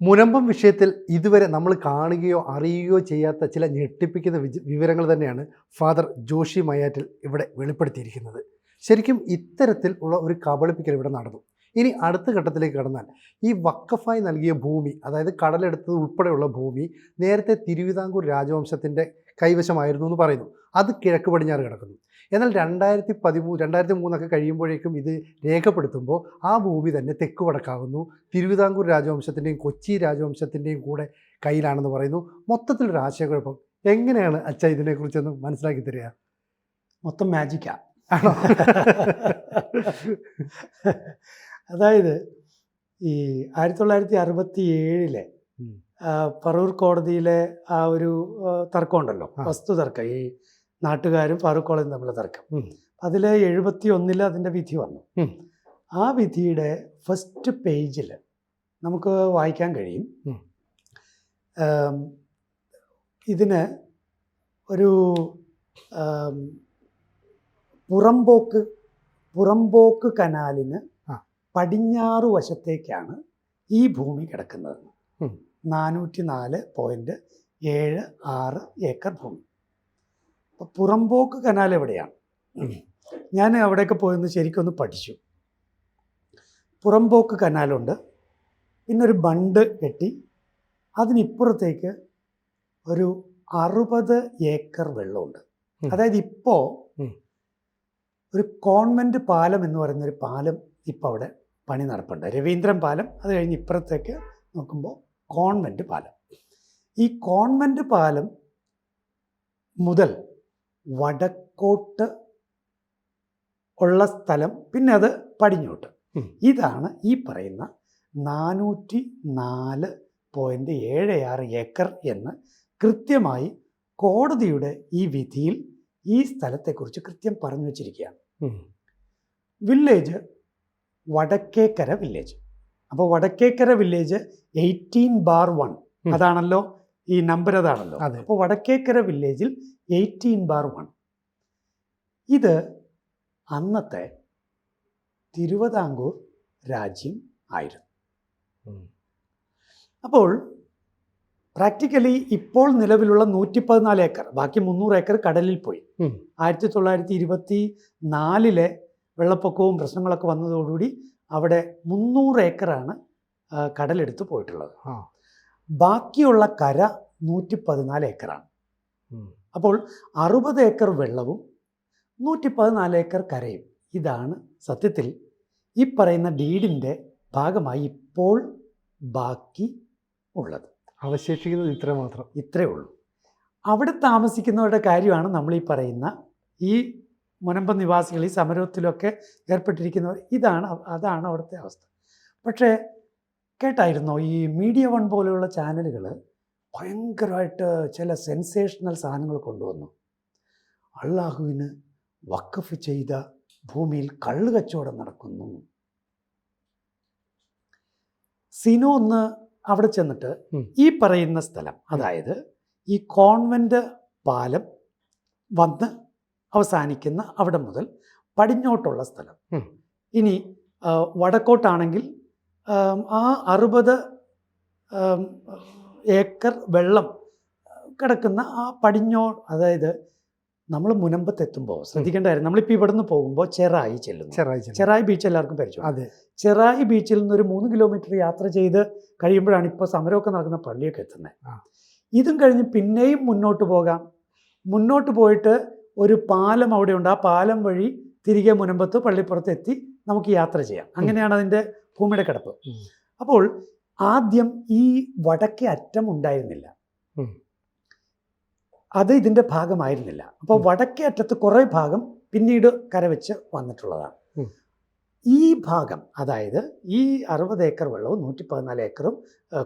മുനമ്പം വിഷയത്തിൽ ഇതുവരെ നമ്മൾ കാണുകയോ അറിയുകയോ ചെയ്യാത്ത ചില ഞെട്ടിപ്പിക്കുന്ന വിവരങ്ങൾ തന്നെയാണ് ഫാദർ ജോഷി മയാറ്റിൽ ഇവിടെ വെളിപ്പെടുത്തിയിരിക്കുന്നത്. ശരിക്കും ഇത്തരത്തിൽ ഉള്ള ഒരു കബളിപ്പിക്കൽ ഇവിടെ നടന്നു. ഇനി അടുത്ത ഘട്ടത്തിലേക്ക് കടന്നാൽ ഈ വക്കഫായി നൽകിയ ഭൂമി അതായത് കടലെടുത്തത് ഉൾപ്പെടെയുള്ള ഭൂമി നേരത്തെ തിരുവിതാംകൂർ രാജവംശത്തിന്റെ കൈവശമായിരുന്നു എന്ന് പറയുന്നു. അത് കിഴക്ക് പടിഞ്ഞാറ് കിടക്കുന്നു. എന്നാൽ രണ്ടായിരത്തി പതിമൂന്ന് രണ്ടായിരത്തി മൂന്നൊക്കെ കഴിയുമ്പോഴേക്കും ഇത് രേഖപ്പെടുത്തുമ്പോൾ ആ ഭൂമി തന്നെ തെക്ക് വടക്കാകുന്നു തിരുവിതാംകൂർ രാജവംശത്തിന്റെയും കൊച്ചി രാജവംശത്തിന്റെയും കൂടെ കയ്യിലാണെന്ന് പറയുന്നു. മൊത്തത്തിലൊരു ആശയക്കുഴപ്പം. എങ്ങനെയാണ് അച്ഛ ഇതിനെക്കുറിച്ചൊന്ന് മനസ്സിലാക്കി തരിക? മൊത്തം മാജിക്കാ ആണോ? അതായത് ഈ ആയിരത്തി തൊള്ളായിരത്തി അറുപത്തി ഏഴിലെ പറവൂർ പറൂർ കോടതിയിലെ ആ ഒരു തർക്കമുണ്ടല്ലോ. വസ്തു തർക്കം ഈ നാട്ടുകാരും ഫാറൂഖ് കോളേജും തമ്മിലുള്ള തർക്കം. അതിൽ എഴുപത്തി ഒന്നിൽ അതിന്റെ വിധി വന്നു ആ വിധിയുടെ ഫസ്റ്റ് പേജിൽ നമുക്ക് വായിക്കാൻ കഴിയും. ഇതിന് ഒരു പുറംപോക്ക് പുറമ്പോക്ക് പുറമ്പോക്ക് കനാലിന്. പടിഞ്ഞാറ് വശത്തേക്കാണ് ഈ ഭൂമി കിടക്കുന്നത്. നാനൂറ്റി നാല് പോയിന്റ് ഏഴ് ആറ് ഏക്കർ ഭൂമി അപ്പോൾ പുറമ്പോക്ക് കനാൽ എവിടെയാണ്? ഞാൻ അവിടെയൊക്കെ പോയെന്ന് ശരിക്കൊന്ന് പഠിച്ചു. പുറമ്പോക്ക് കനാലുണ്ട്. പിന്നെ ഒരു ബണ്ട് കെട്ടി. അതിനിപ്പുറത്തേക്ക് ഒരു അറുപത് ഏക്കർ വെള്ളമുണ്ട്. അതായത് ഇപ്പോൾ ഒരു കോൺവെന്റ് പാലം എന്ന് പറയുന്ന ഒരു പാലം ഇപ്പോൾ അവിടെ പണി നടപ്പുണ്ട്. രവീന്ദ്രൻ പാലം. അത് കഴിഞ്ഞ് ഇപ്പുറത്തേക്ക് നോക്കുമ്പോൾ കോൺവെന്റ് പാലം. ഈ കോൺവെന്റ് പാലം മുതൽ വടക്കോട്ട് ഉള്ള സ്ഥലം പിന്നെ അത് പടിഞ്ഞോട്ട്. ഇതാണ് ഈ പറയുന്ന നാനൂറ്റി നാല് പോയിന്റ് ഏഴ് ആറ് ഏക്കർ എന്ന് കൃത്യമായി കോടതിയുടെ ഈ വിധിയിൽ ഈ സ്ഥലത്തെക്കുറിച്ച് കൃത്യം പറഞ്ഞു വച്ചിരിക്കുകയാണ്. Village Vadakkekkara village. അപ്പോൾ Vadakkekkara village eighteen bar one. അതാണല്ലോ ഈ നമ്പർ അതാണല്ലോ അതെ. അപ്പോൾ വടക്കേക്കര വില്ലേജിൽ എയ്റ്റീൻ ബാർ വൺ ഇത് അന്നത്തെ തിരുവിതാംകൂർ രാജ്യം ആയിരുന്നു അപ്പോൾ പ്രാക്ടിക്കലി ഇപ്പോൾ നിലവിലുള്ള നൂറ്റി പതിനാല് ഏക്കർ ബാക്കി മുന്നൂറ് ഏക്കർ കടലിൽ പോയി. ആയിരത്തി തൊള്ളായിരത്തി ഇരുപത്തി നാലിലെ വെള്ളപ്പൊക്കവും പ്രശ്നങ്ങളൊക്കെ വന്നതോടുകൂടി അവിടെ മുന്നൂറ് ഏക്കറാണ് കടലെടുത്ത് പോയിട്ടുള്ളത്. ബാക്കിയുള്ള കര നൂറ്റി പതിനാല് ഏക്കറാണ് അപ്പോൾ അറുപത് ഏക്കർ വെള്ളവും നൂറ്റി പതിനാല് ഏക്കർ കരയും. ഇതാണ് സത്യത്തിൽ ഈ പറയുന്ന ഡീഡിന്റെ ഭാഗമായി ഇപ്പോൾ ബാക്കി ഉള്ളത്. അവശേഷിക്കുന്നത് ഇത്ര മാത്രം. ഇത്രയേ ഉള്ളൂ. അവിടെ താമസിക്കുന്നവരുടെ കാര്യമാണ് നമ്മൾ ഈ പറയുന്ന ഈ മുനമ്പ നിവാസികൾ ഈ സമരത്തിലൊക്കെ ഏർപ്പെട്ടിരിക്കുന്നവർ. ഇതാണ് അതാണ് അവിടുത്തെ അവസ്ഥ. പക്ഷേ കേട്ടായിരുന്നോ? ഈ മീഡിയ വൺ പോലെയുള്ള ചാനലുകൾ ഭയങ്കരമായിട്ട് ചില സെൻസേഷണൽ സാധനങ്ങൾ കൊണ്ടുവന്നു. അള്ളാഹുവിന് വക്കഫ് ചെയ്ത ഭൂമിയിൽ കള്ളു കച്ചവടം നടക്കുന്നു. സിനോ ഒന്ന് അവിടെ ചെന്നിട്ട് ഈ പറയുന്ന സ്ഥലം അതായത് ഈ കോൺവെന്റ് പാലം വന്ന് അവസാനിക്കുന്ന അവിടെ മുതൽ പടിഞ്ഞോട്ടുള്ള സ്ഥലം. ഇനി വടക്കോട്ടാണെങ്കിൽ ആം, അറുപത് ഏക്കർ വെള്ളം കിടക്കുന്ന ആ പടിഞ്ഞോ അതായത് നമ്മൾ മുനമ്പത്ത് എത്തുമ്പോൾ ശ്രദ്ധിക്കേണ്ട കാര്യം നമ്മളിപ്പോൾ ഇവിടുന്ന് പോകുമ്പോൾ ചെറായി ചെല്ലുന്നു. ചെറായി ചെറായി ബീച്ച് എല്ലാവർക്കും പരിചയം. അതെ. ചെറായി ബീച്ചിൽ നിന്ന് ഒരു മൂന്ന് കിലോമീറ്റർ യാത്ര ചെയ്ത് കഴിയുമ്പോഴാണ് ഇപ്പോൾ സമരമൊക്കെ നടക്കുന്ന പള്ളിയൊക്കെ എത്തുന്നത് ഇതും കഴിഞ്ഞ് പിന്നെയും മുന്നോട്ട് പോകാം. മുന്നോട്ട് പോയിട്ട് ഒരു പാലം അവിടെയുണ്ട്. ആ പാലം വഴി തിരികെ മുനമ്പത്ത് പള്ളിപ്പുറത്ത് എത്തി നമുക്ക് യാത്ര ചെയ്യാം. അങ്ങനെയാണ് അതിന്റെ ഭൂമിയുടെ കിടപ്പ്. അപ്പോൾ ആദ്യം ഈ വടക്കേ അറ്റം ഉണ്ടായിരുന്നില്ല. അത് ഇതിന്റെ ഭാഗമായിരുന്നില്ല. അപ്പോൾ വടക്കേ അറ്റത്ത് കുറേ ഭാഗം പിന്നീട് കരവെച്ച് വന്നിട്ടുള്ളതാണ്. ഈ ഭാഗം അതായത് ഈ അറുപത് ഏക്കർ വെള്ളവും നൂറ്റി പതിനാല് ഏക്കറും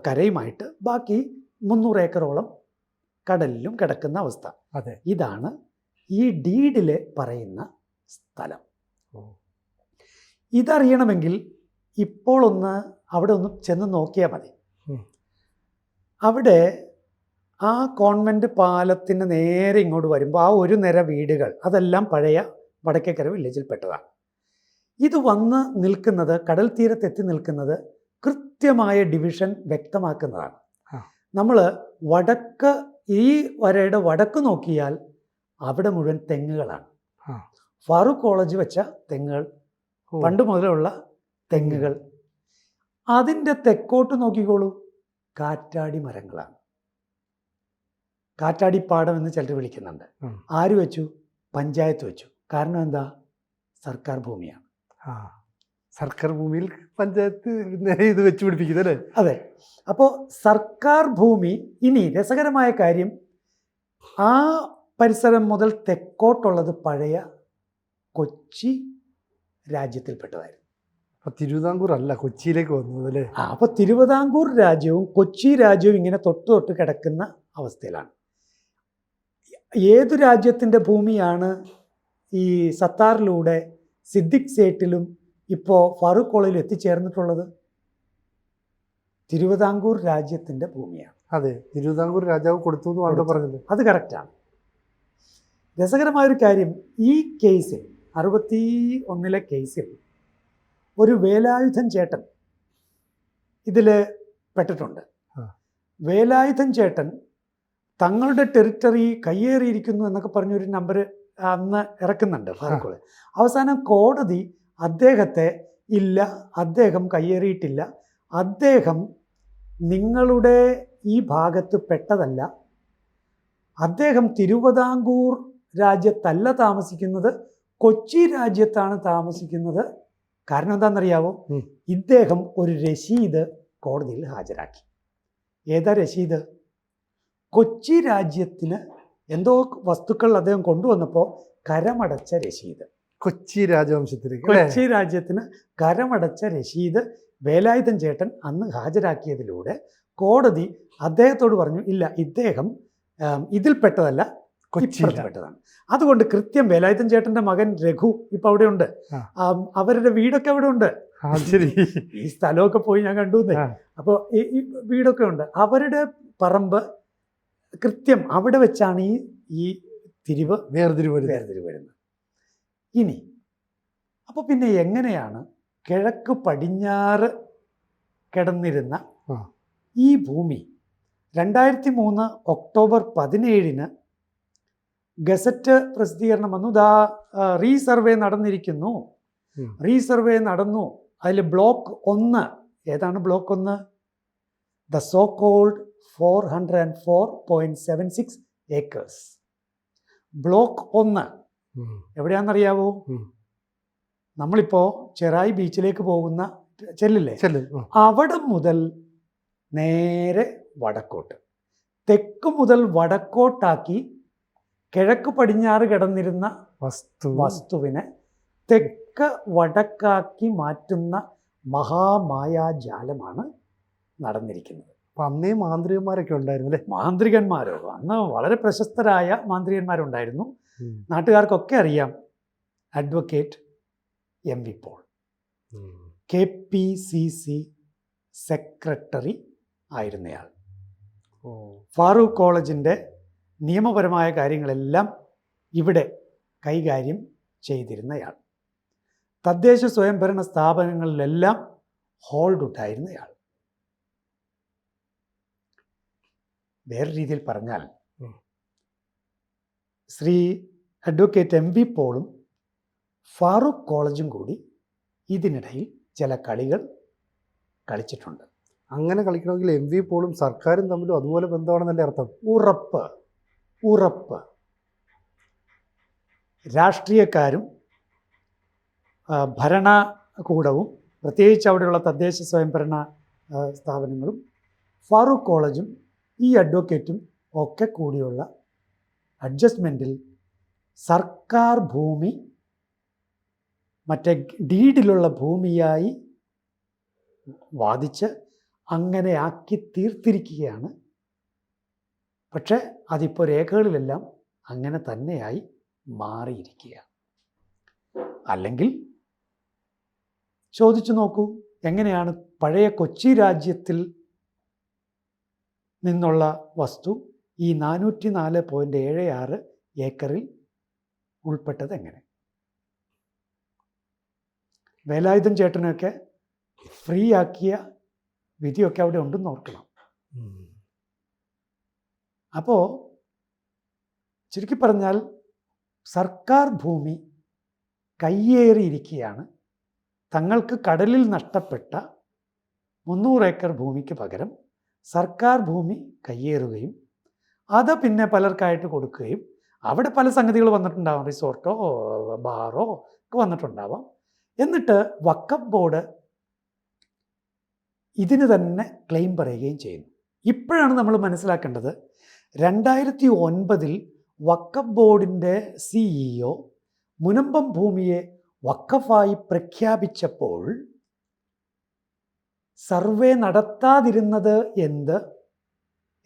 കരയുമായിട്ട് ബാക്കി മുന്നൂറ് ഏക്കറോളം കടലിലും കിടക്കുന്ന അവസ്ഥ. അതെ. ഇതാണ് ഈ ഡീഡിൽ പറയുന്ന സ്ഥലം. ഇതറിയണമെങ്കിൽ ഇപ്പോൾ ഒന്ന് അവിടെ ഒന്ന് ചെന്ന് നോക്കിയാൽ മതി. അവിടെ ആ കോൺവെന്റ് പാലത്തിന് നേരെ ഇങ്ങോട്ട് വരുമ്പോൾ ആ ഒരു നിര വീടുകൾ അതെല്ലാം പഴയ വടക്കേക്കര വില്ലേജിൽപ്പെട്ടതാണ് ഇത് വന്ന് നിൽക്കുന്നത് കടൽ തീരത്തെത്തി നിൽക്കുന്നത് കൃത്യമായ ഡിവിഷൻ വ്യക്തമാക്കുന്നതാണ്. നമ്മൾ വടക്ക് ഈ വരയുടെ വടക്ക് നോക്കിയാൽ അവിടെ മുഴുവൻ തെങ്ങുകളാണ്. ഫാറൂഖ് കോളേജ് വെച്ച തെങ്ങുകൾ പണ്ട് മുതലുള്ള തെങ്ങുകൾ. അതിന്റെ തെക്കോട്ട് നോക്കിക്കോളൂ. കാറ്റാടി മരങ്ങളാണ്. കാറ്റാടി പാടം എന്ന് ചിലർ വിളിക്കുന്നുണ്ട്. ആര് വെച്ചു? പഞ്ചായത്ത് വെച്ചു. കാരണം എന്താ? സർക്കാർ ഭൂമിയാണ്. സർക്കാർ ഭൂമിയിൽ പഞ്ചായത്ത് ഇത് വെച്ച് പിടിപ്പിക്കുന്നത് അല്ലേ? അതെ. അപ്പോൾ സർക്കാർ ഭൂമി ഇനി രസകരമായ കാര്യം ആ പരിസരം മുതൽ തെക്കോട്ടുള്ളത് പഴയ കൊച്ചി രാജ്യത്തിൽപ്പെട്ടതായിരുന്നു. അപ്പൊ തിരുവിതാംകൂർ അല്ല കൊച്ചിയിലേക്ക് വന്നത് അല്ലേ? ആ അപ്പോൾ തിരുവിതാംകൂർ രാജ്യവും കൊച്ചി രാജ്യവും ഇങ്ങനെ തൊട്ട് തൊട്ട് കിടക്കുന്ന അവസ്ഥയിലാണ്. ഏതു രാജ്യത്തിന്റെ ഭൂമിയാണ് ഈ സത്താറിലൂടെ സിദ്ദിഖ് സേട്ടിലും ഇപ്പോൾ ഫാറൂഖ് കോളേജിലും എത്തിച്ചേർന്നിട്ടുള്ളത്? തിരുവിതാംകൂർ രാജ്യത്തിന്റെ ഭൂമിയാണ്. അതെ തിരുവിതാംകൂർ രാജാവ് കൊടുത്തു എന്ന് അവിടെ. പറഞ്ഞത് അത് കറക്റ്റാണ്. രസകരമായൊരു കാര്യം ഈ കേസിൽ അറുപത്തി ഒന്നിലെ കേസിൽ ഒരു വേലായുധൻ ചേട്ടൻ ഇതിൽ പെട്ടിട്ടുണ്ട്. വേലായുധൻ ചേട്ടൻ തങ്ങളുടെ ടെറിറ്ററി കയ്യേറിയിരിക്കുന്നു എന്നൊക്കെ പറഞ്ഞൊരു നമ്പർ അന്ന് ഇറക്കുന്നുണ്ട് ഫാറൂഖ് അവസാനം കോടതി അദ്ദേഹത്തെ ഇല്ല അദ്ദേഹം കയ്യേറിയിട്ടില്ല അദ്ദേഹം നിങ്ങളുടെ ഈ ഭാഗത്ത് പെട്ടതല്ല അദ്ദേഹം തിരുവിതാംകൂർ രാജ്യത്തല്ല താമസിക്കുന്നത് കൊച്ചി രാജ്യത്താണ് താമസിക്കുന്നത് കാരണം എന്താണെന്നറിയാവോ? ഇദ്ദേഹം ഒരു രശീത് കോടതിയിൽ ഹാജരാക്കി. ഏതാ രശീത്? കൊച്ചി രാജ്യത്തിന് എന്തോ വസ്തുക്കൾ അദ്ദേഹം കൊണ്ടുവന്നപ്പോൾ കരമടച്ച രശീത്. കൊച്ചി രാജവംശത്തിന് കൊച്ചി രാജ്യത്തിന് കരമടച്ച രശീത് വേലായുധൻ ചേട്ടൻ അന്ന് ഹാജരാക്കിയതിലൂടെ കോടതി അദ്ദേഹത്തോട് പറഞ്ഞു ഇല്ല ഇദ്ദേഹം ഇതിൽപ്പെട്ടതല്ല കൊച്ചി ഇപ്പുറത്തുപ്പെട്ടതാണ് അതുകൊണ്ട് കൃത്യം വേലായുധൻ ചേട്ടന്റെ മകൻ രഘു ഇപ്പൊ അവിടെ ഉണ്ട് അവരുടെ വീടൊക്കെ അവിടെ ഉണ്ട് ശരി. ഈ സ്ഥലമൊക്കെ പോയി ഞാൻ കണ്ടു. അപ്പോൾ ഈ ഈ വീടൊക്കെ ഉണ്ട്. അവരുടെ പറമ്പ് കൃത്യം അവിടെ വെച്ചാണ് ഈ ഈ തിരിവ് വേർതിരിവ് വേർതിരിവ് വരുന്നത്. ഇനി അപ്പോൾ പിന്നെ എങ്ങനെയാണ് കിഴക്ക് പടിഞ്ഞാറ് കിടന്നിരുന്ന ഈ ഭൂമി രണ്ടായിരത്തി മൂന്ന് ഒക്ടോബർ പതിനേഴിന് ഗസറ്റ് പ്രസിദ്ധീകരണം വന്നു. ദാ റീസർവേ നടന്നിരിക്കുന്നു. റീസർവേ നടന്നു. അതിൽ ബ്ലോക്ക് ഒന്ന് ഏതാണ് ബ്ലോക്ക് ഒന്ന്? The so called four hundred and four point seven six acres. Block ഒന്ന്. എവിടെയാണെന്നറിയാവോ? നമ്മളിപ്പോ നമ്മളിപ്പോൾ ചെറായി ബീച്ചിലേക്ക് പോകുന്ന ചെല്ലില്ലേ. അവിടെ മുതൽ നേരെ വടക്കോട്ട്. തെക്ക് മുതൽ വടക്കോട്ടാക്കി കിഴക്ക് പടിഞ്ഞാറ് കിടന്നിരുന്ന വസ്തു. വസ്തുവിനെ തെക്ക് വടക്കാക്കി മാറ്റുന്ന മഹാമായാജാലമാണ് നടന്നിരിക്കുന്നത്. അപ്പൊ അന്നേ മാന്ത്രികന്മാരൊക്കെ ഉണ്ടായിരുന്നു അല്ലേ മാന്ത്രികന്മാരോ? അന്ന് വളരെ പ്രശസ്തരായ മാന്ത്രികന്മാരുണ്ടായിരുന്നു. നാട്ടുകാർക്കൊക്കെ അറിയാം. Advocate M V Paul. K P C C secretary ആയിരുന്നയാൾ. Farooq കോളേജിന്റെ നിയമപരമായ കാര്യങ്ങളെല്ലാം ഇവിടെ കൈകാര്യം ചെയ്തിരുന്നയാൾ. തദ്ദേശ സ്വയംഭരണ സ്ഥാപനങ്ങളിലെല്ലാം ഹോൾഡ് ഉണ്ടായിരുന്നയാൾ. വേറെ രീതിയിൽ പറഞ്ഞാൽ ശ്രീ അഡ്വക്കേറ്റ് എം വി പോളും ഫാറൂഖ് കോളേജും കൂടി ഇതിനിടയിൽ ചില കളികൾ കളിച്ചിട്ടുണ്ട്. അങ്ങനെ കളിക്കണമെങ്കിൽ എം വി പോളും സർക്കാരും തമ്മിലും അതുപോലെ ബന്ധമാണെന്നല്ലേ അർത്ഥം? ഉറപ്പ്. ഉറപ്പ്. രാഷ്ട്രീയക്കാരും ഭരണകൂടവും പ്രത്യേകിച്ച് അവിടെയുള്ള തദ്ദേശ സ്വയംഭരണ സ്ഥാപനങ്ങളും ഫാറൂഖ് കോളേജും ഈ അഡ്വക്കേറ്റും ഒക്കെ കൂടിയുള്ള അഡ്ജസ്റ്റ്മെന്റിൽ സർക്കാർ ഭൂമി മറ്റേ ഡീഡിലുള്ള ഭൂമിയായി വാദിച്ച് അങ്ങനെ ആക്കി തീർത്തിരിക്കുകയാണ് പക്ഷേ അതിപ്പോൾ രേഖകളിലെല്ലാം അങ്ങനെ തന്നെയായി മാറിയിരിക്കുക. അല്ലെങ്കിൽ ചോദിച്ചു നോക്കൂ എങ്ങനെയാണ് പഴയ കൊച്ചി രാജ്യത്തിൽ നിന്നുള്ള വസ്തു ഈ നാനൂറ്റി നാല് പോയിന്റ് ഏഴ് ആറ് ഏക്കറിൽ ഉൾപ്പെട്ടത് എങ്ങനെ? വേലായുധം ചേട്ടനൊക്കെ ഫ്രീ ആക്കിയ വിധിയൊക്കെ അവിടെ ഉണ്ടെന്ന് ഓർക്കണം. അപ്പോൾ ചുരുക്കി പറഞ്ഞാൽ സർക്കാർ ഭൂമി കയ്യേറിയിരിക്കുകയാണ്. തങ്ങൾക്ക് കടലിൽ നഷ്ടപ്പെട്ട മുന്നൂറ് ഏക്കർ ഭൂമിക്ക് പകരം സർക്കാർ ഭൂമി കയ്യേറുകയും അത് പിന്നെ പലർക്കായിട്ട് കൊടുക്കുകയും അവിടെ പല സംഗതികൾ വന്നിട്ടുണ്ടാവാം. റിസോർട്ടോ ബാറോ ഒക്കെ വന്നിട്ടുണ്ടാവാം. എന്നിട്ട് വക്കം ബോർഡ് ഇതിന് തന്നെ ക്ലെയിം പറയുകയും ചെയ്യുന്നു. ഇപ്പോഴാണ് നമ്മൾ മനസ്സിലാക്കേണ്ടത് രണ്ടായിരത്തി ഒൻപതിൽ വക്കഫ് ബോർഡിന്റെ സിഇഒ മുനമ്പം ഭൂമിയെ വക്കഫായി പ്രഖ്യാപിച്ചപ്പോൾ സർവേ നടത്താതിരുന്നത് എന്ത്?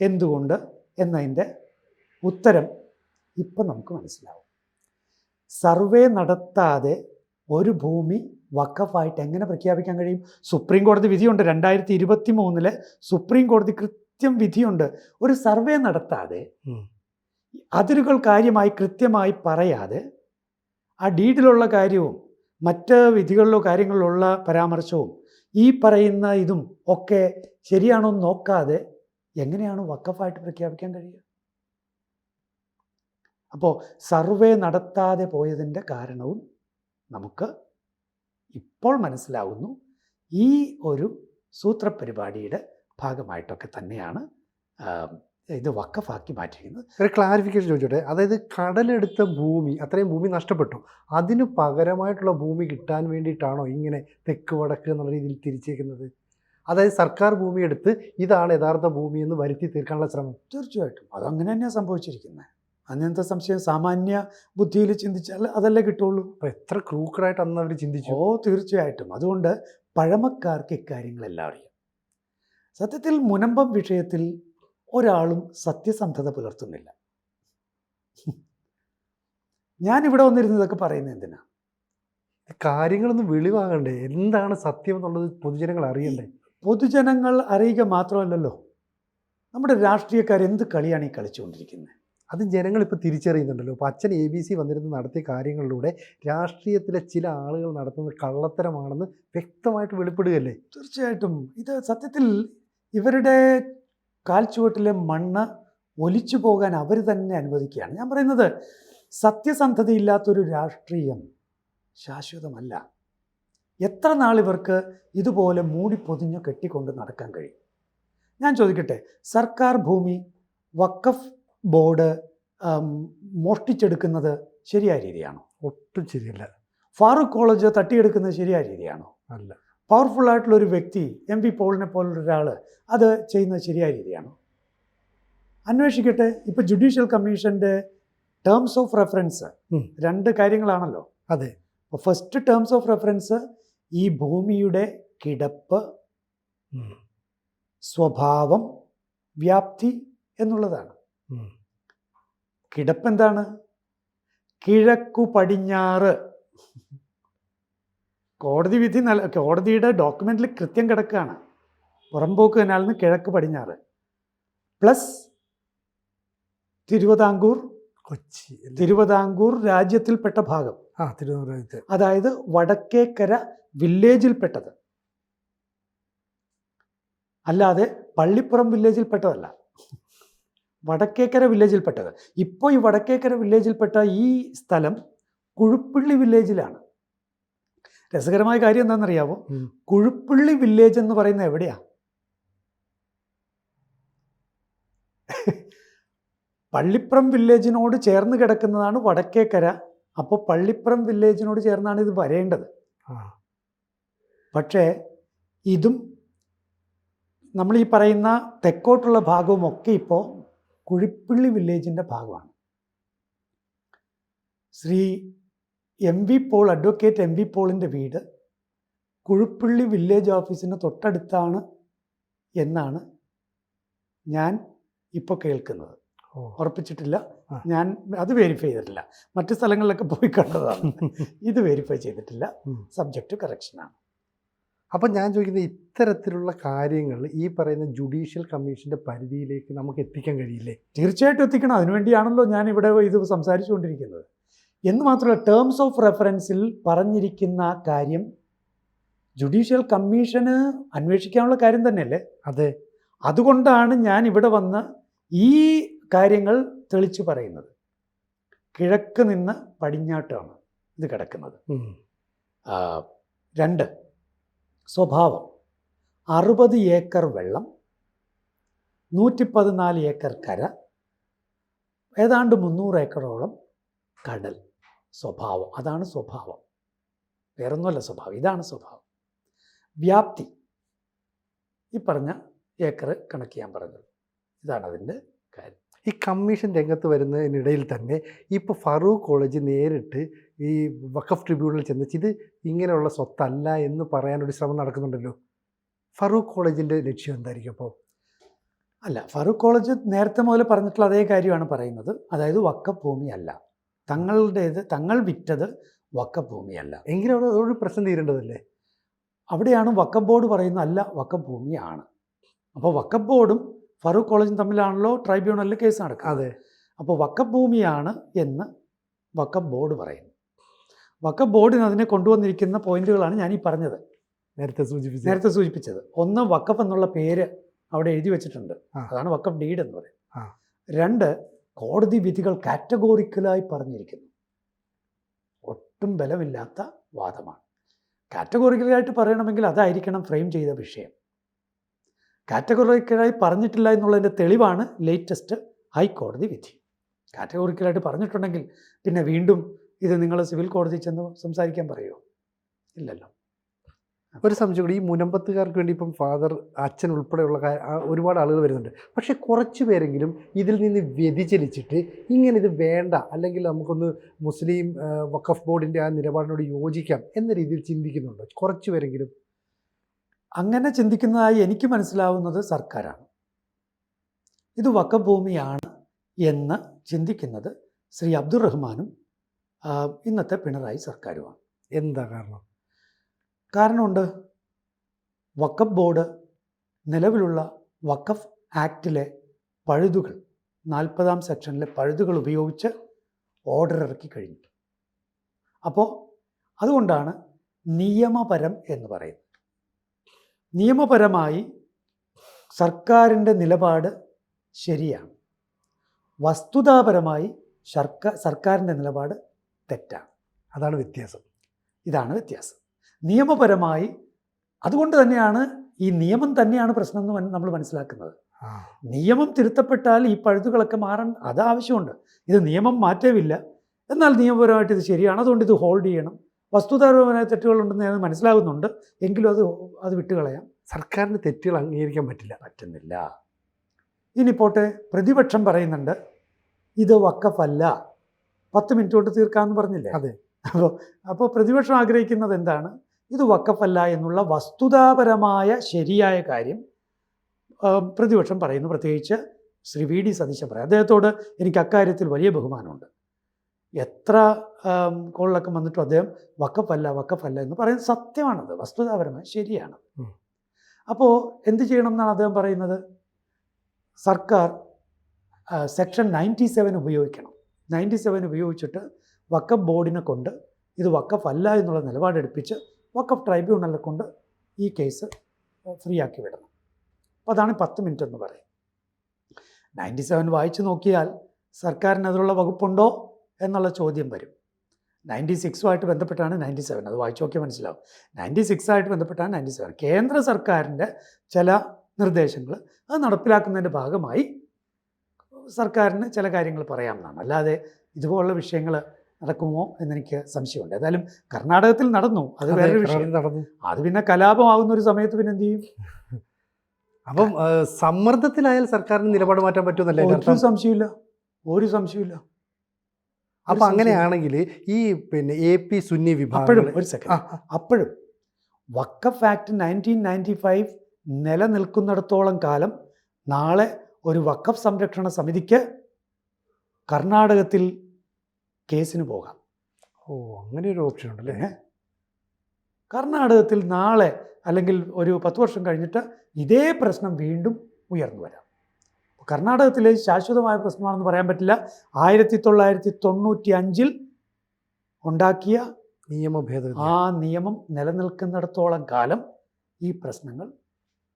എന്തുകൊണ്ട്? എന്നതിന്റെ ഉത്തരം ഇപ്പം നമുക്ക് മനസ്സിലാവും. സർവേ നടത്താതെ ഒരു ഭൂമി വക്കഫായിട്ട് എങ്ങനെ പ്രഖ്യാപിക്കാൻ കഴിയും? സുപ്രീം കോടതി വിധിയുണ്ട്. രണ്ടായിരത്തി ഇരുപത്തി മൂന്നിലെ സുപ്രീം കോടതി കൃത്യം വിധിയുണ്ട്. ഒരു സർവേ നടത്താതെ. അതിരുകൾ കാര്യമായി കൃത്യമായി പറയാതെ ആ ഡീഡിലുള്ള കാര്യവും മറ്റ് വിധികളിലോ കാര്യങ്ങളിലുള്ള പരാമർശവും ഈ പറയുന്ന ഇതും ഒക്കെ ശരിയാണോ എന്ന് നോക്കാതെ എങ്ങനെയാണ് വക്കഫായിട്ട് പ്രഖ്യാപിക്കാൻ കഴിയുക? അപ്പോൾ സർവേ നടത്താതെ പോയതിന്റെ കാരണവും നമുക്ക് ഇപ്പോൾ മനസ്സിലാവുന്നു. ഈ ഒരു സൂത്രപരിപാടിയുടെ ഭാഗമായിട്ടൊക്കെ തന്നെയാണ് ഇത് വക്കഫാക്കി മാറ്റിയിരിക്കുന്നത്. ഒരു ക്ലാരിഫിക്കേഷൻ ചോദിച്ചോട്ടെ. അതായത് കടലെടുത്ത ഭൂമി അത്രയും ഭൂമി നഷ്ടപ്പെട്ടു. അതിന് പകരമായിട്ടുള്ള ഭൂമി കിട്ടാൻ വേണ്ടിയിട്ടാണോ ഇങ്ങനെ തെക്ക് വടക്ക് എന്നുള്ള രീതിയിൽ തിരിച്ചേക്കുന്നത്? അതായത് സർക്കാർ ഭൂമി എടുത്ത് ഇതാണ് യഥാർത്ഥ ഭൂമി എന്ന് വരുത്തി തീർക്കാനുള്ള ശ്രമം. തീർച്ചയായിട്ടും. അതങ്ങനെ തന്നെയാണ് സംഭവിച്ചിരിക്കുന്നത് അങ്ങനത്തെ സംശയം? സാമാന്യ ബുദ്ധിയിൽ ചിന്തിച്ചാൽ അതല്ലേ കിട്ടുള്ളൂ? അപ്പോൾ എത്ര ക്രൂക്കറായിട്ട് അന്ന് അവർ ചിന്തിച്ചു? ഓ തീർച്ചയായിട്ടും. അതുകൊണ്ട് പഴമക്കാർക്ക് ഇക്കാര്യങ്ങളെല്ലാം അറിയാം. സത്യത്തിൽ മുനമ്പം വിഷയത്തിൽ ഒരാളും സത്യസന്ധത പുലർത്തുന്നില്ല. ഞാൻ ഇവിടെ വന്നിരുന്ന് ഇതൊക്കെ പറയുന്നത് എന്തിനാ? കാര്യങ്ങളൊന്നും വെളിവാകണ്ടേ? എന്താണ് സത്യം എന്നുള്ളത് പൊതുജനങ്ങൾ അറിയണ്ടേ? പൊതുജനങ്ങൾ അറിയുക മാത്രമല്ലല്ലോ. നമ്മുടെ രാഷ്ട്രീയക്കാർ എന്ത് കളിയാണ് ഈ കളിച്ചുകൊണ്ടിരിക്കുന്നത്? അത് ജനങ്ങൾ ഇപ്പോൾ തിരിച്ചറിയുന്നുണ്ടല്ലോ. ഇപ്പോൾ അച്ഛൻ എ ബി സി വന്നിരുന്ന് നടത്തിയ കാര്യങ്ങളിലൂടെ രാഷ്ട്രീയത്തിലെ ചില ആളുകൾ നടത്തുന്നത് കള്ളത്തരമാണെന്ന് വ്യക്തമായിട്ട് വെളിപ്പെടുകയല്ലേ? തീർച്ചയായിട്ടും. ഇത് സത്യത്തിൽ ഇവരുടെ കാൽച്ചുവട്ടിലെ മണ്ണ് ഒലിച്ചു പോകാൻ അവർ തന്നെ അനുവദിക്കുകയാണ്. ഞാൻ പറയുന്നത് സത്യസന്ധതയില്ലാത്തൊരു രാഷ്ട്രീയം ശാശ്വതമല്ല. എത്ര നാൾ ഇവർക്ക് ഇതുപോലെ മൂടി പൊതിഞ്ഞ് കെട്ടിക്കൊണ്ട് നടക്കാൻ കഴിയും? ഞാൻ ചോദിക്കട്ടെ സർക്കാർ ഭൂമി വക്കഫ് ബോർഡ് മോഷ്ടിച്ചെടുക്കുന്നത് ശരിയായ രീതിയാണോ? ഒട്ടും ശരിയല്ല. ഫാറൂഖ് കോളേജ് തട്ടിയെടുക്കുന്നത് ശരിയായ രീതിയാണോ? അല്ല. പവർഫുൾ ആയിട്ടുള്ള ഒരു വ്യക്തി എം വി പോളിനെ പോലുള്ള ഒരാൾ അത് ചെയ്യുന്നത് ശരിയായ രീതിയാണോ? അന്വേഷിക്കട്ടെ. ഇപ്പോൾ ജുഡീഷ്യൽ കമ്മീഷന്റെ ടേംസ് ഓഫ് റെഫറൻസ് രണ്ട് കാര്യങ്ങളാണല്ലോ. അതെ. അപ്പോൾ ഫസ്റ്റ് ടേംസ് ഓഫ് റെഫറൻസ് ഈ ഭൂമിയുടെ കിടപ്പ് സ്വഭാവം വ്യാപ്തി എന്നുള്ളതാണ്. കിടപ്പെന്താണ്? കിടപ്പ് എന്താണ് കിഴക്കു പടിഞ്ഞാറ്. കോടതി വിധി നൽ കോടതിയുടെ ഡോക്യുമെന്റിൽ കൃത്യം കിടക്കുകയാണ്. പുറമ്പോക്ക് കനാലിൽ നിന്ന് കിഴക്ക് പടിഞ്ഞാറ്. പ്ലസ് തിരുവിതാംകൂർ കൊച്ചി? തിരുവിതാംകൂർ രാജ്യത്തിൽപ്പെട്ട ഭാഗം. ആ തിരുവനന്തപുരത്ത് അതായത് വടക്കേക്കര വില്ലേജിൽപ്പെട്ടത്. അല്ലാതെ പള്ളിപ്പുറം വില്ലേജിൽപ്പെട്ടതല്ല. വടക്കേക്കര വില്ലേജിൽപ്പെട്ടത്. ഇപ്പോൾ ഈ വടക്കേക്കര വില്ലേജിൽപ്പെട്ട ഈ സ്ഥലം കുഴുപ്പള്ളി വില്ലേജിലാണ്. രസകരമായ കാര്യം എന്താണെന്നറിയാവോ. കുഴുപ്പള്ളി വില്ലേജ് എന്ന് പറയുന്നത് എവിടെയാ? പള്ളിപ്പുറം വില്ലേജിനോട് ചേർന്ന് കിടക്കുന്നതാണ് വടക്കേക്കര. അപ്പോൾ പള്ളിപ്പുറം വില്ലേജിനോട് ചേർന്നാണ് ഇത് വരേണ്ടത്. പക്ഷേ ഇതും നമ്മൾ ഈ പറയുന്ന തെക്കോട്ടുള്ള ഭാഗവും ഒക്കെ ഇപ്പോൾ കുഴിപ്പള്ളി വില്ലേജിന്റെ ഭാഗമാണ്. Shri M V Paul advocate M V പോളിന്റെ വീട് കുഴുപ്പള്ളി വില്ലേജ് ഓഫീസിന് തൊട്ടടുത്താണ് എന്നാണ് ഞാൻ ഇപ്പോൾ കേൾക്കുന്നത്. ഉറപ്പിച്ചിട്ടില്ല. ഞാൻ അത് വെരിഫൈ ചെയ്തിട്ടില്ല. മറ്റു സ്ഥലങ്ങളിലൊക്കെ പോയി കണ്ടതാണ്. ഇത് വെരിഫൈ ചെയ്തിട്ടില്ല. സബ്ജക്റ്റ് കറക്ഷനാണ് അപ്പം ഞാൻ ചോദിക്കുന്നത് ഇത്തരത്തിലുള്ള കാര്യങ്ങൾ ഈ പറയുന്ന ജുഡീഷ്യൽ കമ്മീഷന്റെ പരിധിയിലേക്ക് നമുക്ക് എത്തിക്കാൻ കഴിയില്ലേ? തീർച്ചയായിട്ടും എത്തിക്കണം. അതിനുവേണ്ടിയാണല്ലോ ഞാൻ ഇവിടെ ഇത് സംസാരിച്ചുകൊണ്ടിരിക്കുന്നത്. എന്ന് മാത്രമല്ല ടേംസ് ഓഫ് റെഫറൻസിൽ പറഞ്ഞിരിക്കുന്ന കാര്യം ജുഡീഷ്യൽ കമ്മീഷന് അന്വേഷിക്കാനുള്ള കാര്യം തന്നെയല്ലേ? അതെ അതുകൊണ്ടാണ് ഞാൻ ഇവിടെ വന്ന് ഈ കാര്യങ്ങൾ തെളിച്ചു പറയുന്നത്. കിഴക്ക് നിന്ന് പടിഞ്ഞാട്ടാണ് ഇത് കിടക്കുന്നത്. രണ്ട് സ്വഭാവം. അറുപത് ഏക്കർ വെള്ളം നൂറ്റി പതിനാല് ഏക്കർ കര ഏതാണ്ട് മുന്നൂറ് ഏക്കറോളം കടൽ. സ്വഭാവം. അതാണ് സ്വഭാവം. വേറൊന്നുമല്ല സ്വഭാവം. ഇതാണ് സ്വഭാവം. വ്യാപ്തി. ഈ പറഞ്ഞ ഏക്കർ കണക്ക് ചെയ്യാൻ പറഞ്ഞത്. ഇതാണ് അതിന്റെ കാര്യം. ഈ കമ്മീഷൻ രംഗത്ത് വരുന്നതിനിടയിൽ തന്നെ ഇപ്പോൾ ഫറൂഖ് കോളേജ് നേരിട്ട് ഈ വഖഫ് ട്രിബ്യൂണൽ ചെന്ന് ഇത് ഇങ്ങനെയുള്ള സ്വത്തല്ല എന്ന് പറയാനൊരു ശ്രമം നടക്കുന്നുണ്ടല്ലോ. ഫറൂഖ് കോളേജിന്റെ ലക്ഷ്യം എന്തായിരിക്കും അപ്പോൾ? അല്ല ഫറൂഖ് കോളേജ് നേരത്തെ മുതൽ പറഞ്ഞിട്ടുള്ള അതേ കാര്യമാണ് പറയുന്നത്. അതായത് വക്കഫ് ഭൂമിയല്ല തങ്ങളുടേത് തങ്ങൾ വിറ്റത് വക്കഭൂമിയല്ല. എങ്കിലും അവിടെ ഒരു പ്രശ്നം തീരേണ്ടതല്ലേ? അവിടെയാണ് വക്കം ബോർഡ് പറയുന്നത് അല്ല വക്കഭൂമിയാണ്. അപ്പോൾ വക്കം ബോർഡും ഫറൂഖ് കോളേജും തമ്മിലാണല്ലോ ട്രൈബ്യൂണലിൽ കേസ് നടക്കുക അതെ. അപ്പോൾ വക്കഭൂമിയാണ് എന്ന് വക്കം ബോർഡ് പറയുന്നു. വക്കം ബോർഡിന് അതിനെ കൊണ്ടുവന്നിരിക്കുന്ന പോയിന്റുകളാണ് ഞാൻ ഈ പറഞ്ഞത്. നേരത്തെ സൂചിപ്പിച്ചത്. നേരത്തെ സൂചിപ്പിച്ചത്. ഒന്ന് വക്കഫ് എന്നുള്ള പേര് അവിടെ എഴുതി വെച്ചിട്ടുണ്ട്. അതാണ് വക്കഫ് ഡീഡ് എന്ന്. പറയുന്നത്. രണ്ട് കോടതി വിധികൾ കാറ്റഗോറിക്കലായി പറഞ്ഞിരിക്കുന്നു. ഒട്ടും ബലമില്ലാത്ത വാദമാണ്. കാറ്റഗോറിക്കലായിട്ട് പറയണമെങ്കിൽ അതായിരിക്കണം ഫ്രെയിം ചെയ്ത വിഷയം. കാറ്റഗോറിക്കലായി പറഞ്ഞിട്ടില്ല എന്നുള്ളതിന്റെ തെളിവാണ് ലേറ്റസ്റ്റ് ഹൈക്കോടതി വിധി. കാറ്റഗോറിക്കലായിട്ട് പറഞ്ഞിട്ടുണ്ടെങ്കിൽ പിന്നെ വീണ്ടും ഇത് നിങ്ങൾ സിവിൽ കോടതി ചെന്ന് സംസാരിക്കാൻ പറയുമോ ഇല്ലല്ലോ. ഒരു സംശയം കൂടി. ഈ മുനമ്പത്തുകാർക്ക് വേണ്ടി ഇപ്പം ഫാദർ അച്ഛൻ ഉൾപ്പെടെയുള്ള ഒരുപാട് ആളുകൾ വരുന്നുണ്ട്. പക്ഷേ കുറച്ച് പേരെങ്കിലും ഇതിൽ നിന്ന് വ്യതിചലിച്ചിട്ട് ഇങ്ങനെ ഇത് വേണ്ട അല്ലെങ്കിൽ നമുക്കൊന്ന് മുസ്ലിം വഖഫ് ബോർഡിന്റെ ആ നിലപാടിനോട് യോജിക്കാം എന്ന രീതിയിൽ ചിന്തിക്കുന്നുണ്ടോ? കുറച്ച് പേരെങ്കിലും. അങ്ങനെ ചിന്തിക്കുന്നതായി എനിക്ക് മനസ്സിലാവുന്നത് സർക്കാരാണ്. ഇത് വക്കഫ് ഭൂമിയാണ് എന്ന് ചിന്തിക്കുന്നത് ശ്രീ അബ്ദുറഹ്മാനും ഇന്നത്തെ പിണറായി സർക്കാരുമാണ്. എന്താ കാരണം? കാരണമുണ്ട്. വക്കഫ് ബോർഡ് നിലവിലുള്ള വക്കഫ് ആക്റ്റിലെ പഴുതുകൾ നാൽപ്പതാം സെക്ഷനിലെ പഴുതുകൾ ഉപയോഗിച്ച് ഓർഡർ ഇറക്കി കഴിഞ്ഞു. അപ്പോൾ അതുകൊണ്ടാണ് നിയമപരം എന്ന് പറയുന്നത്. നിയമപരമായി സർക്കാരിന്റെ നിലപാട് ശരിയാണ്. വസ്തുതാപരമായി സർക്കാർ സർക്കാരിന്റെ നിലപാട് തെറ്റാണ്. അതാണ് വ്യത്യാസം. ഇതാണ് വ്യത്യാസം. നിയമപരമായി അതുകൊണ്ട് തന്നെയാണ് ഈ നിയമം തന്നെയാണ് പ്രശ്നം എന്ന് നമ്മൾ മനസ്സിലാക്കുന്നത്. നിയമം തിരുത്തപ്പെട്ടാൽ ഈ പഴുതുകളൊക്കെ മാറാൻ അത് ആവശ്യമുണ്ട്. ഇത് നിയമം മാറ്റവില്ല. എന്നാൽ നിയമപരമായിട്ട് ഇത് ശരിയാണ്. അതുകൊണ്ട് ഇത് ഹോൾഡ് ചെയ്യണം. വസ്തുതാപരമായ തെറ്റുകളുണ്ടെന്ന് ഞാൻ മനസ്സിലാകുന്നുണ്ട്. എങ്കിലും അത് അത് വിട്ടുകളയാം. സർക്കാരിന് തെറ്റുകൾ അംഗീകരിക്കാൻ പറ്റില്ല. പറ്റുന്നില്ല. ഇനി പോട്ടെ പ്രതിപക്ഷം പറയുന്നുണ്ട് ഇത് വക്കഫല്ല പത്ത് മിനിറ്റ് കൊണ്ട് തീർക്കാമെന്ന് പറഞ്ഞില്ലേ? അതെ. അപ്പോൾ അപ്പോൾ പ്രതിപക്ഷം ആഗ്രഹിക്കുന്നത് എന്താണ്? ഇത് വക്കഫല്ല എന്നുള്ള വസ്തുതാപരമായ ശരിയായ കാര്യം പ്രതിപക്ഷം പറയുന്നു. പ്രത്യേകിച്ച് ശ്രീ വി ഡി സതീശൻ പറയും. അദ്ദേഹത്തോട് എനിക്ക് അക്കാര്യത്തിൽ വലിയ ബഹുമാനമുണ്ട്. എത്ര കോളിലൊക്കെ വന്നിട്ടും അദ്ദേഹം വക്കഫല്ല വക്കഫല്ല എന്ന് പറയുന്നത് സത്യമാണത്. വസ്തുതാപരമായി ശരിയാണ്. അപ്പോൾ എന്ത് ചെയ്യണം എന്നാണ് അദ്ദേഹം പറയുന്നത്? സർക്കാർ സെക്ഷൻ നയന്റി സെവൻ ഉപയോഗിക്കണം. നയന്റി സെവൻ ഉപയോഗിച്ചിട്ട് വക്കഫ് ബോർഡിനെ കൊണ്ട് ഇത് വക്കഫല്ല എന്നുള്ള നിലപാടെടുപ്പിച്ച് വക്കഫ് ട്രൈബ്യൂണലിനെ കൊണ്ട് ഈ കേസ് ഫ്രീ ആക്കി വിടണം. അപ്പോൾ അതാണ് പത്ത് മിനിറ്റ് എന്ന് പറയും നയന്റി സെവൻ വായിച്ചു നോക്കിയാൽ സർക്കാരിന് അതിലുള്ള വകുപ്പുണ്ടോ എന്നുള്ള ചോദ്യം വരും. നയന്റി സിക്സുമായിട്ട് ബന്ധപ്പെട്ടാണ് നയന്റി സെവൻ അത് വായിച്ചു നോക്കിയാൽ മനസ്സിലാവും. നയന്റി സിക്സായിട്ട് ബന്ധപ്പെട്ടാണ് നയന്റി സെവൻ കേന്ദ്ര സർക്കാരിന്റെ ചില നിർദ്ദേശങ്ങൾ അത് നടപ്പിലാക്കുന്നതിന്റെ ഭാഗമായി സർക്കാരിന് ചില കാര്യങ്ങൾ പറയാമെന്നാണ് അല്ലാതെ ഇതുപോലുള്ള വിഷയങ്ങൾ നടക്കുമോ എന്നെനിക്ക് സംശയമുണ്ട്. ഏതായാലും കർണാടകത്തിൽ നടന്നു. അത് വേറെ വേറൊരു വിഷയം. നടന്നു. അത് പിന്നെ കലാപമാകുന്ന ഒരു സമയത്ത് പിന്നെ എന്ത് ചെയ്യും? അപ്പം സമ്മർദ്ദത്തിലായാൽ സർക്കാരിന് നിലപാട് മാറ്റാൻ പറ്റുമെന്നല്ലേ ഒരു സംശയമില്ല ഒരു സംശയമില്ല അപ്പൊ അങ്ങനെയാണെങ്കിൽ ഈ പിന്നെ എ പി സുന്നി അപ്പോഴും വിഭാഗം ഒരു സെക്കൻഡ് അപ്പോഴും വക്കഫ് ആക്ട് നയന്റീൻ നയന്റി ഫൈവ് നിലനിൽക്കുന്നിടത്തോളം കാലം നാളെ ഒരു വക്കഫ് സംരക്ഷണ സമിതിക്ക് കർണാടകത്തിൽ കേസിന് പോകാം. ഓ അങ്ങനെ ഒരു ഓപ്ഷൻ ഉണ്ടല്ലേ? കർണാടകത്തിൽ നാളെ അല്ലെങ്കിൽ ഒരു പത്ത് വർഷം കഴിഞ്ഞിട്ട് ഇതേ പ്രശ്നം വീണ്ടും ഉയർന്നു വരാം. കർണാടകത്തിലെ ശാശ്വതമായ പ്രശ്നമാണെന്ന് പറയാൻ പറ്റില്ല. ആയിരത്തി തൊള്ളായിരത്തി തൊണ്ണൂറ്റി അഞ്ചിൽ ഉണ്ടാക്കിയ നിയമ ഭേദഗതി. ആ നിയമം നിലനിൽക്കുന്നിടത്തോളം കാലം ഈ പ്രശ്നങ്ങൾ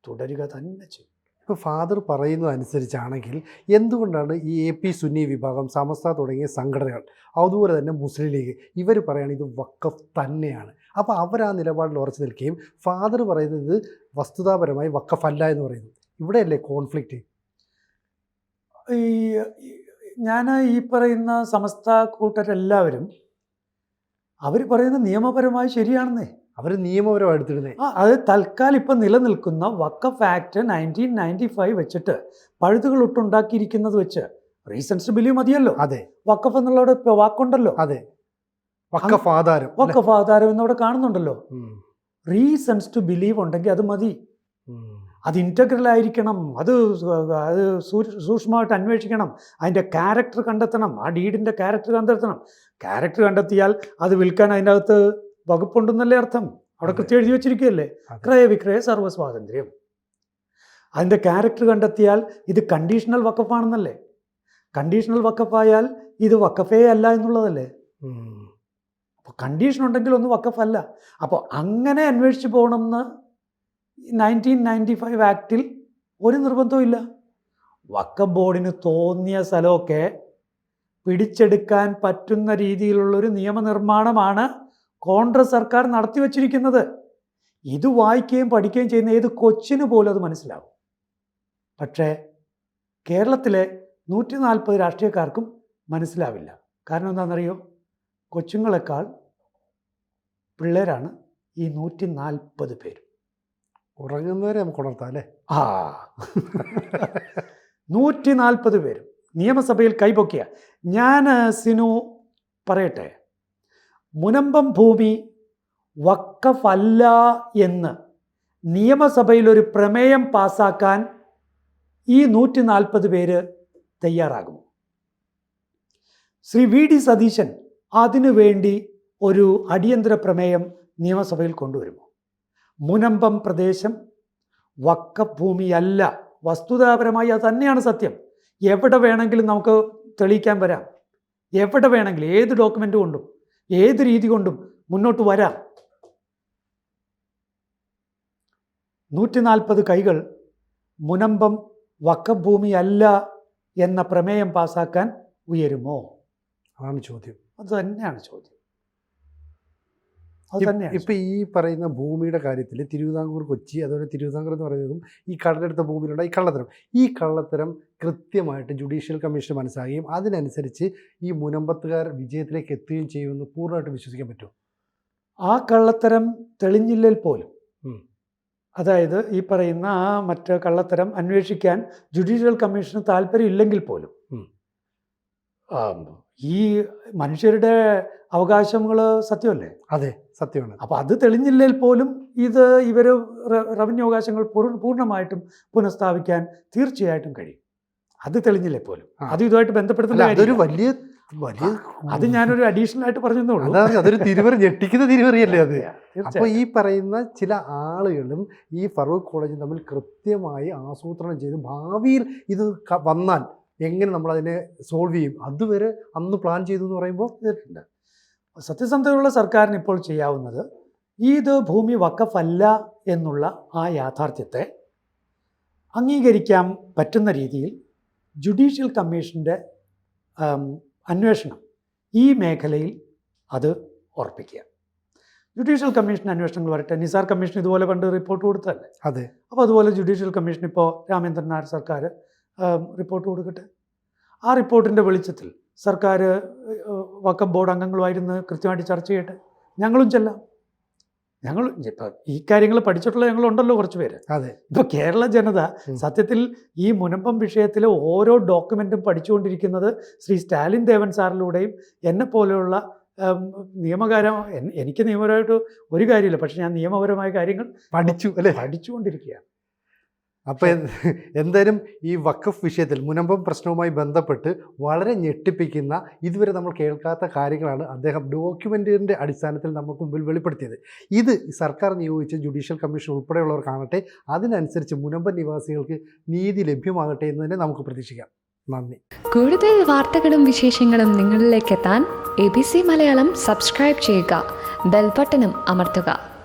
തുടരുക തന്നെ ചെയ്യും. ഇപ്പോൾ ഫാദർ പറയുന്നതനുസരിച്ചാണെങ്കിൽ എന്തുകൊണ്ടാണ് ഈ എ പി സുന്നി വിഭാഗം സമസ്ത തുടങ്ങിയ സംഘടനകൾ അതുപോലെ തന്നെ മുസ്ലിം ലീഗ് ഇവർ പറയുകയാണ് ഇത് വക്കഫ് തന്നെയാണ്. അപ്പോൾ അവർ ആ നിലപാടിൽ ഉറച്ചു നിൽക്കുകയും ഫാദർ പറയുന്നത് വസ്തുതാപരമായി വക്കഫ് അല്ല എന്ന് പറയുന്നു. ഇവിടെയല്ലേ കോൺഫ്ലിക്റ്റ്? ഈ ഞാൻ ഈ പറയുന്ന സമസ്ത കൂട്ടരെല്ലാവരും അവർ പറയുന്ന നിയമപരമായി ശരിയാണെന്നേ. അവർ നിയമപരമായി എടുത്തിടുന്നത് അത് തൽക്കാലം ഇപ്പം നിലനിൽക്കുന്ന വക്കഫ് ആക്ട് നയന്റീൻ നയന്റി ഫൈവ് വെച്ചിട്ട് പഴുതുകൾ ഒട്ടുണ്ടാക്കിയിരിക്കുന്നത് വെച്ച് റീസൺസ് ബിലീവ് മതിയല്ലോ. അതെ. വക്കഫ് എന്നുള്ളവിടെ വാക്കുണ്ടല്ലോ. അതെ. വക്കഫ് ആധാരം വക്കഫ് ആധാരം എന്നവിടെ കാണുന്നുണ്ടല്ലോ. റീസൺസ് ടു ബിലീവ് ഉണ്ടെങ്കിൽ അത് മതി. അത് ഇന്റഗ്രൽ ആയിരിക്കണം. അത് അത് സൂക്ഷ്മമായിട്ട് അന്വേഷിക്കണം. അതിന്റെ ക്യാരക്ടർ കണ്ടെത്തണം. ആ ഡീഡിന്റെ ക്യാരക്ടർ കണ്ടെത്തണം. ക്യാരക്ടർ കണ്ടെത്തിയാൽ അത് വിൽക്കാൻ അതിന്റെ അകത്ത് വകുപ്പുണ്ടെന്നല്ലേ അർത്ഥം. അവിടെ. കൃത്യം എഴുതി വെച്ചിരിക്കുകയല്ലേ. ക്രയവിക്രയ സർവ സ്വാതന്ത്ര്യം അതിന്റെ ക്യാരക്ടർ കണ്ടെത്തിയാൽ ഇത് കണ്ടീഷണൽ വക്കഫാണെന്നല്ലേ കണ്ടീഷണൽ വക്കഫായാൽ ഇത് വക്കഫേ അല്ല എന്നുള്ളതല്ലേ. അപ്പോൾ കണ്ടീഷൻ ഉണ്ടെങ്കിൽ ഒന്ന് വക്കഫല്ല. അപ്പോൾ അങ്ങനെ അന്വേഷിച്ച് പോകണമെന്ന് നയന്റീൻ നയന്റി ഫൈവ് ആക്റ്റിൽ ഒരു നിർബന്ധവും ഇല്ല. വക്കഫ് ബോർഡിന് തോന്നിയ സ്ഥലമൊക്കെ പിടിച്ചെടുക്കാൻ പറ്റുന്ന രീതിയിലുള്ളൊരു നിയമനിർമ്മാണമാണ് കോൺഗ്രസ് സർക്കാർ നടത്തി വച്ചിരിക്കുന്നത്. ഇത് വായിക്കുകയും പഠിക്കുകയും ചെയ്യുന്ന ഏത് കൊച്ചിന് പോലും അത് മനസ്സിലാവും. പക്ഷേ കേരളത്തിലെ നൂറ്റി നാൽപ്പത് രാഷ്ട്രീയക്കാർക്കും മനസ്സിലാവില്ല. കാരണം എന്താണെന്നറിയോ? കൊച്ചുങ്ങളെക്കാൾ പിള്ളേരാണ് ഈ നൂറ്റി നാൽപ്പത് പേരും. ഉറങ്ങുന്നവരെ നമുക്ക് ഉണർത്താം അല്ലേ? ആ. നൂറ്റി നാൽപ്പത് പേരും. നിയമസഭയിൽ കൈപൊക്കിയ ഞാൻ സിനു പറയട്ടെ? മുനമ്പം ഭൂമി വക്കഫല്ല എന്ന് നിയമസഭയിൽ ഒരു പ്രമേയം പാസാക്കാൻ ഈ നൂറ്റി നാൽപ്പത് പേര് തയ്യാറാകുമോ ശ്രീ വി ഡി സതീശൻ അതിനുവേണ്ടി ഒരു അടിയന്തര പ്രമേയം നിയമസഭയിൽ കൊണ്ടുവരുമോ? മുനമ്പം പ്രദേശം വക്കഭൂമിയല്ല. വസ്തുതാപരമായി അത് തന്നെയാണ് സത്യം. എവിടെ വേണമെങ്കിലും നമുക്ക് തെളിയിക്കാൻ വരാം. എവിടെ വേണമെങ്കിലും ഏത് ഡോക്യുമെന്റ് കൊണ്ടും ഏത് രീതി കൊണ്ടും മുന്നോട്ട് വരാം. നൂറ്റി നാൽപ്പത് കൈകൾ മുനമ്പം വക്കഭൂമിയല്ല എന്ന പ്രമേയം പാസാക്കാൻ ഉയരുമോ? അതാണ് ചോദ്യം. അത് തന്നെയാണ് ചോദ്യം. ഇപ്പ- ഈ പറയുന്ന ഭൂമിയുടെ കാര്യത്തിൽ തിരുവിതാംകൂർ കൊച്ചി അതുപോലെ തിരുവിതാംകൂർ എന്ന് പറയുന്നതും ഈ കടലെടുത്ത ഭൂമിയിലുള്ള ഈ കള്ളത്തരം. ഈ കള്ളത്തരം കൃത്യമായിട്ട് ജുഡീഷ്യൽ കമ്മീഷൻ മനസ്സിലാകുകയും അതിനനുസരിച്ച് ഈ മുനമ്പത്തുകാർ വിജയത്തിലേക്ക് എത്തുകയും ചെയ്യുമെന്ന് പൂർണമായിട്ട് വിശ്വസിക്കാൻ പറ്റുമോ? ആ കള്ളത്തരം തെളിഞ്ഞില്ലേൽ പോലും. അതായത് ഈ പറയുന്ന ആ മറ്റ് കള്ളത്തരം അന്വേഷിക്കാൻ ജുഡീഷ്യൽ കമ്മീഷന് താല്പര്യം ഇല്ലെങ്കിൽ പോലും. ഈ മനുഷ്യരുടെ അവകാശങ്ങൾ സത്യമല്ലേ? അതെ. സത്യമാണ്. അപ്പോൾ അത് തെളിഞ്ഞില്ലേൽ പോലും ഇത് ഇവർ റവന്യൂ അവകാശങ്ങൾ പൂർ- പൂർണമായിട്ടും പുനഃസ്ഥാപിക്കാൻ തീർച്ചയായിട്ടും കഴിയും. അത് തെളിഞ്ഞില്ലേ പോലും? അത് ഇതുമായിട്ട് ബന്ധപ്പെടുത്തുന്ന അതൊരു വലിയ വലിയ അത് ഞാനൊരു അഡീഷണൽ ആയിട്ട് പറഞ്ഞു ഉള്ളൂ. അതാണ് അതൊരു തിരുവറി ഞെട്ടിക്കുന്ന തിരുവറിയല്ലേ അത്? അപ്പോൾ ഈ പറയുന്ന ചില ആളുകളും ഈ ഫറൂഖ് കോളേജും തമ്മിൽ കൃത്യമായി ആസൂത്രണം ചെയ്ത് ഭാവിയിൽ ഇത് വന്നാൽ എങ്ങനെ നമ്മൾ അതിനെ സോൾവ് ചെയ്യും? അതുവരെ അന്ന് പ്ലാൻ ചെയ്തു എന്ന് പറയുമ്പോൾ സത്യസന്ധതയുള്ള സർക്കാരിന് ഇപ്പോൾ ചെയ്യാവുന്നത് ഇത് ഭൂമി വക്കഫല്ല എന്നുള്ള ആ യാഥാർത്ഥ്യത്തെ അംഗീകരിക്കാൻ പറ്റുന്ന രീതിയിൽ ജുഡീഷ്യൽ കമ്മീഷന്റെ അന്വേഷണം ഈ മേഖലയിൽ അത് ഉറപ്പിക്കുക. ജുഡീഷ്യൽ കമ്മീഷൻ അന്വേഷണങ്ങൾ വരട്ടെ. നിസാർ കമ്മീഷൻ ഇതുപോലെ പണ്ട് റിപ്പോർട്ട് കൊടുത്തല്ലേ അതെ. അപ്പോൾ അതുപോലെ ജുഡീഷ്യൽ കമ്മീഷൻ ഇപ്പോൾ രാമേന്ദ്രനാഥ് സർക്കാർ റിപ്പോർട്ട് കൊടുക്കട്ടെ. ആ റിപ്പോർട്ടിന്റെ വെളിച്ചത്തിൽ സർക്കാർ വക്കം ബോർഡ് അംഗങ്ങളുമായിരുന്നു കൃത്യമായിട്ട് ചർച്ച ചെയ്യട്ടെ. ഞങ്ങളും ചെല്ലാം. ഞങ്ങൾ ഇപ്പം ഈ കാര്യങ്ങൾ പഠിച്ചിട്ടുള്ള ഞങ്ങളുണ്ടല്ലോ കുറച്ച് പേര് അതെ. ഇപ്പോൾ കേരള ജനത സത്യത്തിൽ ഈ മുനമ്പം വിഷയത്തിലെ ഓരോ ഡോക്യുമെന്റും പഠിച്ചുകൊണ്ടിരിക്കുന്നത് ശ്രീ സ്റ്റാലിൻ ദേവൻ സാറിലൂടെയും എന്നെ പോലെയുള്ള നിയമകാരം എനിക്ക് നിയമപരമായിട്ട് ഒരു കാര്യമില്ല. പക്ഷെ ഞാൻ നിയമപരമായ കാര്യങ്ങൾ പഠിച്ചു അല്ലേ? പഠിച്ചുകൊണ്ടിരിക്കുകയാണ്. അപ്പോൾ എന്തായാലും ഈ വഖഫ് വിഷയത്തിൽ മുനമ്പം പ്രശ്നവുമായി ബന്ധപ്പെട്ട് വളരെ ഞെട്ടിപ്പിക്കുന്ന ഇതുവരെ നമ്മൾ കേൾക്കാത്ത കാര്യങ്ങളാണ് അദ്ദേഹം ഡോക്യുമെന്റിന്റെ അടിസ്ഥാനത്തിൽ നമുക്ക് മുമ്പിൽ വെളിപ്പെടുത്തിയത്. ഇത് സർക്കാർ നിയോഗിച്ച ജുഡീഷ്യൽ കമ്മീഷൻ ഉൾപ്പെടെയുള്ളവർ കാണട്ടെ അതിനനുസരിച്ച് മുനമ്പം നിവാസികൾക്ക് നീതി ലഭ്യമാകട്ടെ എന്ന് തന്നെ നമുക്ക് പ്രതീക്ഷിക്കാം. നന്ദി. കൂടുതൽ വാർത്തകളും വിശേഷങ്ങളും നിങ്ങളിലേക്ക് എത്താൻ A B C Malayalam subscribe ചെയ്യുക ബെൽബട്ടനും അമർത്തുക.